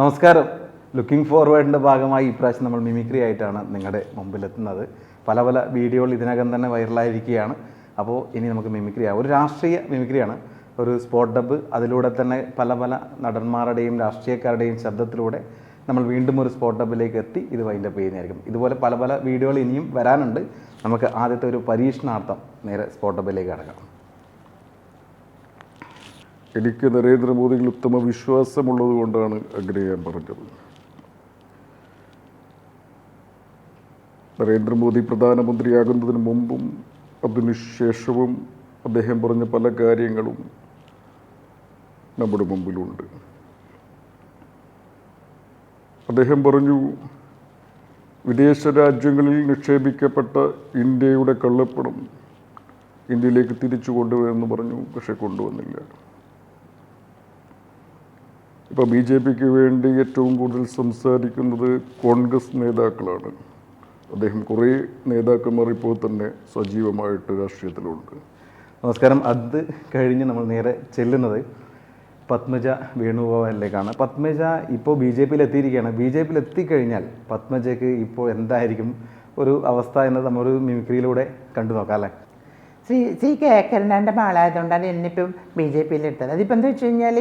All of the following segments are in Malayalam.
നമസ്കാരം. ലുക്കിംഗ് ഫോർവേഡിന്റെ ഭാഗമായി ഇപ്രാവശ്യം നമ്മൾ മിമിക്രി ആയിട്ടാണ് നിങ്ങളുടെ മുമ്പിലെത്തുന്നത്. പല പല വീഡിയോകൾ ഇതിനകം തന്നെ വൈറലായിരിക്കുകയാണ് അപ്പോൾ ഇനി നമുക്ക് മിമിക്രി ആവും. ഒരു രാഷ്ട്രീയ മിമിക്രിയാണ് ഒരു സ്പോട്ട് ഡബ് അതിലൂടെ തന്നെ പല പല നടന്മാരുടെയും രാഷ്ട്രീയക്കാരുടെയും ശബ്ദത്തിലൂടെ നമ്മൾ വീണ്ടും ഒരു സ്പോട്ട് ഡബിലേക്ക് എത്തി. ഇത് വൈൻഡപ്പ് ചെയ്യുന്നതായിരിക്കും. ഇതുപോലെ പല പല വീഡിയോകൾ ഇനിയും വരാനുണ്ട്. നമുക്ക് ആദ്യത്തെ ഒരു പരീക്ഷണാർത്ഥം നേരെ സ്പോട്ട് ഡബിലേക്ക് കടക്കാം. എനിക്ക് നരേന്ദ്രമോദിയിൽ ഉത്തമ വിശ്വാസമുള്ളത് കൊണ്ടാണ് അങ്ങനെ ഞാൻ പറഞ്ഞത്. നരേന്ദ്രമോദി പ്രധാനമന്ത്രിയാകുന്നതിന് മുമ്പും അതിനുശേഷവും അദ്ദേഹം പറഞ്ഞ പല കാര്യങ്ങളും നമ്മുടെ മുമ്പിലുണ്ട്. അദ്ദേഹം പറഞ്ഞു വിദേശ രാജ്യങ്ങളിൽ നിക്ഷേപിക്കപ്പെട്ട ഇന്ത്യയുടെ കള്ളപ്പണം ഇന്ത്യയിലേക്ക് തിരിച്ചു കൊണ്ടുവരുമെന്ന് പറഞ്ഞു പക്ഷെ കൊണ്ടുവന്നില്ല. ഇപ്പോൾ ബി ജെ പിക്ക് വേണ്ടി ഏറ്റവും കൂടുതൽ സംസാരിക്കുന്നത് കോൺഗ്രസ് നേതാക്കളാണ്. അദ്ദേഹം കുറേ നേതാക്കന്മാർ ഇപ്പോൾ തന്നെ സജീവമായിട്ട് രാഷ്ട്രീയത്തിലുണ്ട്. നമസ്കാരം. അത് കഴിഞ്ഞ് നമ്മൾ നേരെ ചെല്ലുന്നത് പത്മജ വേണുഗോപാലിലേക്കാണ്. പത്മജ ഇപ്പോൾ ബി ജെ പിയിൽ എത്തിയിരിക്കുകയാണ് ബി ജെ പിയിൽ എത്തിക്കഴിഞ്ഞാൽ പത്മജയ്ക്ക് ഇപ്പോൾ എന്തായിരിക്കും ഒരു അവസ്ഥ എന്നത് നമ്മളൊരു മിമിക്രിയിലൂടെ കണ്ടു നോക്കാം അല്ലേ? ശ്രീ ശ്രീ കേക്കരനാന്റെ മകളായതുകൊണ്ടാണ് എന്നിപ്പം ബി ജെ പിയിൽ എടുത്തത് അതിപ്പോൾ എന്താ വെച്ച് കഴിഞ്ഞാൽ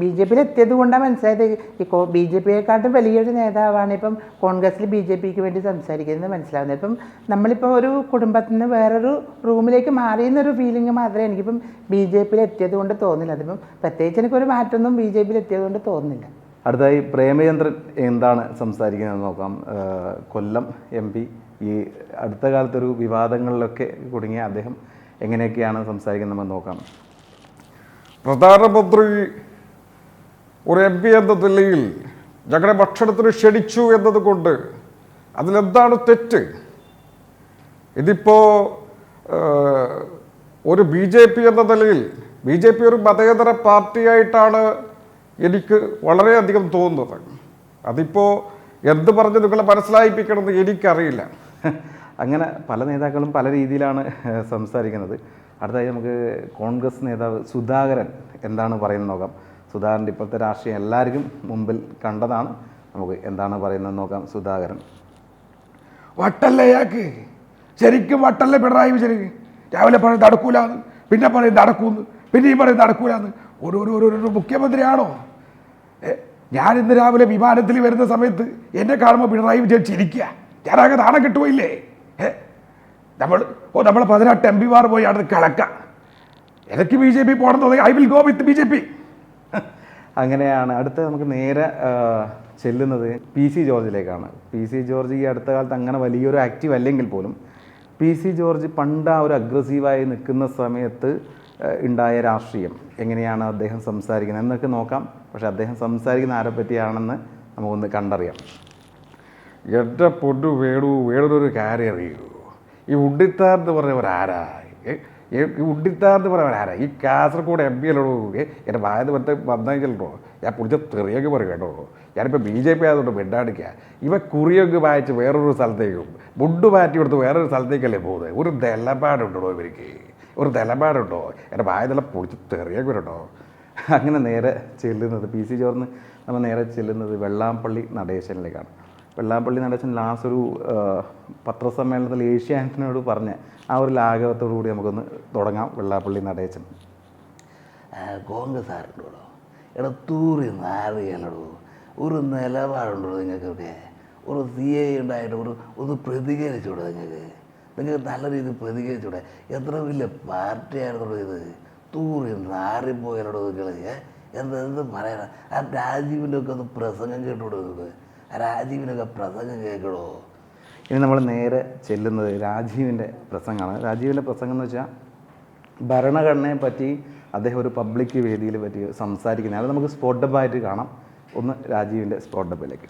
ബി ജെ പിയിൽ എത്തിയത് കൊണ്ടാണ് മനസ്സിലായത്. ഈ കോ ബി ജെ പിയെക്കാട്ടും വലിയൊരു നേതാവാണ് ഇപ്പം കോൺഗ്രസ്സിൽ ബി ജെ പിക്ക് വേണ്ടി സംസാരിക്കുന്നത് മനസ്സിലാവുന്നത്. ഇപ്പം നമ്മളിപ്പോൾ ഒരു കുടുംബത്തിൽ നിന്ന് വേറൊരു റൂമിലേക്ക് മാറിയെന്നൊരു ഫീലിംഗ് മാത്രമേ എനിക്കിപ്പം ബി ജെ പിയിൽ എത്തിയത് കൊണ്ട് തോന്നില്ല. അതിപ്പം പ്രത്യേകിച്ച് എനിക്കൊരു മാറ്റമൊന്നും ബി ജെ പിയിൽ എത്തിയത് കൊണ്ട് തോന്നുന്നില്ല. അടുത്തായി പ്രേമചന്ദ്രൻ എന്താണ് സംസാരിക്കുന്നത് നോക്കാം. Kollam M P. ഈ അടുത്ത കാലത്തൊരു വിവാദങ്ങളിലൊക്കെ കുടുങ്ങിയ അദ്ദേഹം എങ്ങനെയൊക്കെയാണ് സംസാരിക്കുന്നത് നോക്കാം. പ്രധാനമന്ത്രി ഒരു എം പി എന്ന നിലയിൽ ഞങ്ങളുടെ ഭക്ഷണത്തിന് ക്ഷണിച്ചു എന്നതുകൊണ്ട് അതിലെന്താണ് തെറ്റ്? ഇതിപ്പോ ഒരു ബി ജെ പി എന്ന നിലയിൽ ബി ജെ പി ഒരു മതേതര പാർട്ടിയായിട്ടാണ് എനിക്ക് വളരെയധികം തോന്നുന്നത്. അതിപ്പോൾ എന്ത് പറഞ്ഞ് നിങ്ങളെ മനസ്സിലായിപ്പിക്കണമെന്ന് എനിക്കറിയില്ല. അങ്ങനെ പല നേതാക്കളും പല രീതിയിലാണ് സംസാരിക്കുന്നത്. അടുത്തായി നമുക്ക് കോൺഗ്രസ് നേതാവ് സുധാകരൻ എന്താണ് പറയുന്നത് നോക്കാം. സുധാകരന്റെ ഇപ്പോഴത്തെ രാഷ്ട്രീയം എല്ലാവർക്കും മുമ്പിൽ കണ്ടതാണ്. നമുക്ക് എന്താണ് പറയുന്നത് നോക്കാം. സുധാകരൻ. വട്ടല്ലയാക്ക്. ശരിക്കും വട്ടല്ല പിണറായി വിജയൻ. രാവിലെ പറയും നടക്കൂലാന്ന് പിന്നെ പറയും നടക്കൂന്ന് പിന്നെയും പറയും നടക്കൂലാന്ന്. ഒരു ഒരു ഒരു ഒരു മുഖ്യമന്ത്രിയാണോ? ഞാൻ ഇന്ന് രാവിലെ വിമാനത്തിൽ വരുന്ന സമയത്ത് എന്നെ കാണുമ്പോൾ പിണറായി വിജയൻ ചിരിക്കുക. ഞാനാകെ നാണം കിട്ടുപോയില്ലേ? നമ്മൾ ഓ നമ്മൾ പതിനെട്ട് എം പിമാർ പോയി അവിടെ കിളക്കാം. എനിക്ക് ബി ജെ പി പോകണം തോന്നി I will go with B J P. അങ്ങനെയാണ്. അടുത്ത നമുക്ക് നേരെ ചെല്ലുന്നത് പി സി ജോർജിലേക്കാണ്. പി സി ജോർജ് ഈ അടുത്ത കാലത്ത് അങ്ങനെ വലിയൊരു ആക്റ്റീവ് അല്ലെങ്കിൽ പോലും പി സി ജോർജ് പണ്ട് ആ ഒരു അഗ്രസീവായി നിൽക്കുന്ന സമയത്ത് ഉണ്ടായ രാഷ്ട്രീയം. എങ്ങനെയാണ് അദ്ദേഹം സംസാരിക്കുന്നത്? എന്നൊക്കെ നോക്കാം. പക്ഷേ അദ്ദേഹം സംസാരിക്കുന്ന ആരെ പറ്റിയാണെന്ന് നമുക്കൊന്ന് കണ്ടറിയാം. എന്റെ പൊടു വേടു വേടൊരു കാര്യം അറിയൂ. ഈ ഉഡിത്താർ എന്ന് പറഞ്ഞവരാരാ ഈ ഉണ്ണിത്താർ എന്ന് പറഞ്ഞവരാരാ ഈ കാസർഗോഡ് എം പി അല്ലോ എന്റെ വായത് മറ്റേ വന്നെങ്കിലോ ഞാൻ പിടിച്ച തെറിയൊക്കെ പറയും കേട്ടോ. ഞാനിപ്പോൾ ബി ജെ പി ആയതുകൊണ്ട് മിണ്ടാടിക്കുക ഇവ കുറിയൊക്കെ വായിച്ച് വേറൊരു സ്ഥലത്തേക്കും മുണ്ട് മാറ്റി കൊടുത്ത് വേറൊരു സ്ഥലത്തേക്കല്ലേ പോകുന്നത്? ഒരു നിലപാടുണ്ടോ ഇവർക്ക്? ഒരു നിലപാടുണ്ടോ? എന്റെ വായതെല്ലാം പൊടിച്ച് തെറിയൊക്കെ വരട്ടോ അങ്ങനെ നേരെ ചെല്ലുന്നത്. പി സി ജോർന്ന് നമ്മൾ നേരെ ചെല്ലുന്നത് വെള്ളാമ്പള്ളി നടേശനിലേക്കാണ്. വെള്ളാമ്പള്ളി നടേശൻ ലാസ്റ്റ് ഒരു പത്രസമ്മേളനത്തിൽ പത്രസമ്മേളനത്തിൽ ഏഷ്യാനെറ്റിനോട് പറഞ്ഞ ആ ഒരു ലാഘവത്തോടു കൂടി നമുക്കൊന്ന് തുടങ്ങാം വെള്ളാപ്പള്ളി നടേശൻ. കോൺഗ്രസ് ആരുണ്ടോ എടാ തൂറി നാറിയല്ലടോ ഒരു നിലപാടുണ്ടോ നിങ്ങൾക്കൊക്കെ? ഒരു സി ഉണ്ടായിട്ട് ഒരു ഒന്ന് പ്രതികരിച്ചൂടെ നിങ്ങൾക്ക് നിങ്ങൾക്ക് നല്ല രീതിയിൽ പ്രതികരിച്ചൂടെ? എത്ര വലിയ പാർട്ടിയായിരുന്നു ഇത്? തൂറി നാറിപ്പോയല്ലോ കളിയെ എന്ത് എന്ത് പറയണം ആ രാജീവിന്റെ ഒക്കെ ഒന്ന് പ്രസംഗം കേട്ടോടോ രാജീവിനൊക്കെ പ്രസംഗം കേൾക്കണോ ഇനി നമ്മൾ നേരെ ചെല്ലുന്നത് രാജീവിന്റെ പ്രസംഗമാണ്. രാജീവിന്റെ പ്രസംഗം എന്ന് വെച്ചാൽ ഭരണഘടനയെ പറ്റി അദ്ദേഹം ഒരു പബ്ലിക് വേദിയിൽ പറ്റി സംസാരിക്കുന്നത്. അത് നമുക്ക് സ്പോട്ട് ഡബ്ബായിട്ട് കാണാം. ഒന്ന് രാജീവിന്റെ സ്പോട്ട് ഡബ്ബിലേക്ക്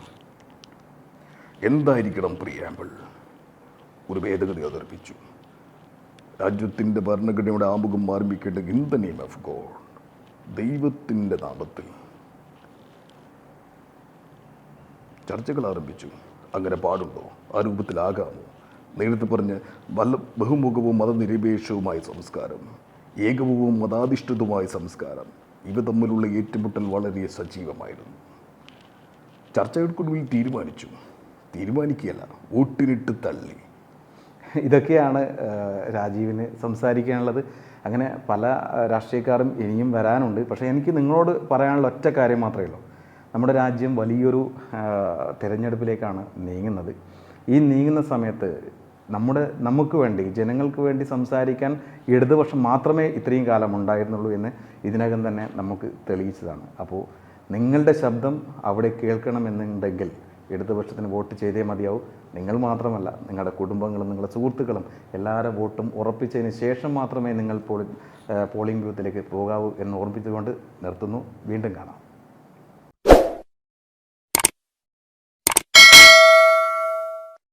എന്തായിരിക്കണം പ്രിയാമ്പിൾ ഒരു ഭേദഗതി അവതരിപ്പിച്ചു. രാജ്യത്തിന്റെ ഭരണഘടനയുടെ ആമുഖം ആരംഭിക്കേണ്ടത് in the name of God ദൈവത്തിന്റെ നാമത്തിൽ. ചർച്ചകൾ ആരംഭിച്ചു. അങ്ങനെ പാടുണ്ടോ? ആ രൂപത്തിലാകാമോ? നേരത്തെ പറഞ്ഞ് വല്ല ബഹുമുഖവും മതനിരപേക്ഷവുമായ സംസ്കാരം ഏകവും മതാധിഷ്ഠിതവുമായ സംസ്കാരം ഇവ തമ്മിലുള്ള ഏറ്റുമുട്ടൽ വളരെ സജീവമായിരുന്നു. ചർച്ചകൾക്കൊടുവിൽ തീരുമാനിച്ചു. തീരുമാനിക്കുകയല്ല വോട്ടിനിട്ട് തള്ളി. ഇതൊക്കെയാണ് രാജീവിന് സംസാരിക്കാനുള്ളത്. അങ്ങനെ പല രാഷ്ട്രീയക്കാരും ഇനിയും വരാനുണ്ട്. പക്ഷേ എനിക്ക് നിങ്ങളോട് പറയാനുള്ള ഒറ്റ കാര്യം മാത്രമേ ഉള്ളൂ. നമ്മുടെ രാജ്യം വലിയൊരു തിരഞ്ഞെടുപ്പിലേക്കാണ് നീങ്ങുന്നത്. ഈ നീങ്ങുന്ന സമയത്ത് നമ്മുടെ നമുക്ക് വേണ്ടി ജനങ്ങൾക്ക് വേണ്ടി സംസാരിക്കാൻ ഇടതുപക്ഷം മാത്രമേ ഇത്രയും കാലം ഉണ്ടായിരുന്നുള്ളൂ എന്ന് ഇതിനകം തന്നെ നമുക്ക് തെളിയിച്ചതാണ്. അപ്പോൾ നിങ്ങളുടെ ശബ്ദം അവിടെ കേൾക്കണമെന്നുണ്ടെങ്കിൽ ഇടതുപക്ഷത്തിന് വോട്ട് ചെയ്തേ മതിയാവും. നിങ്ങൾ മാത്രമല്ല നിങ്ങളുടെ കുടുംബങ്ങളും നിങ്ങളുടെ സുഹൃത്തുക്കളും എല്ലാവരും വോട്ടും ഉറപ്പിച്ചതിന് ശേഷം മാത്രമേ നിങ്ങൾ പോളി പോളിംഗ് ബൂത്തിലേക്ക് പോകാവൂ എന്ന് ഓർമ്മിപ്പിച്ചുകൊണ്ട് നിർത്തുന്നു. വീണ്ടും കാണാം.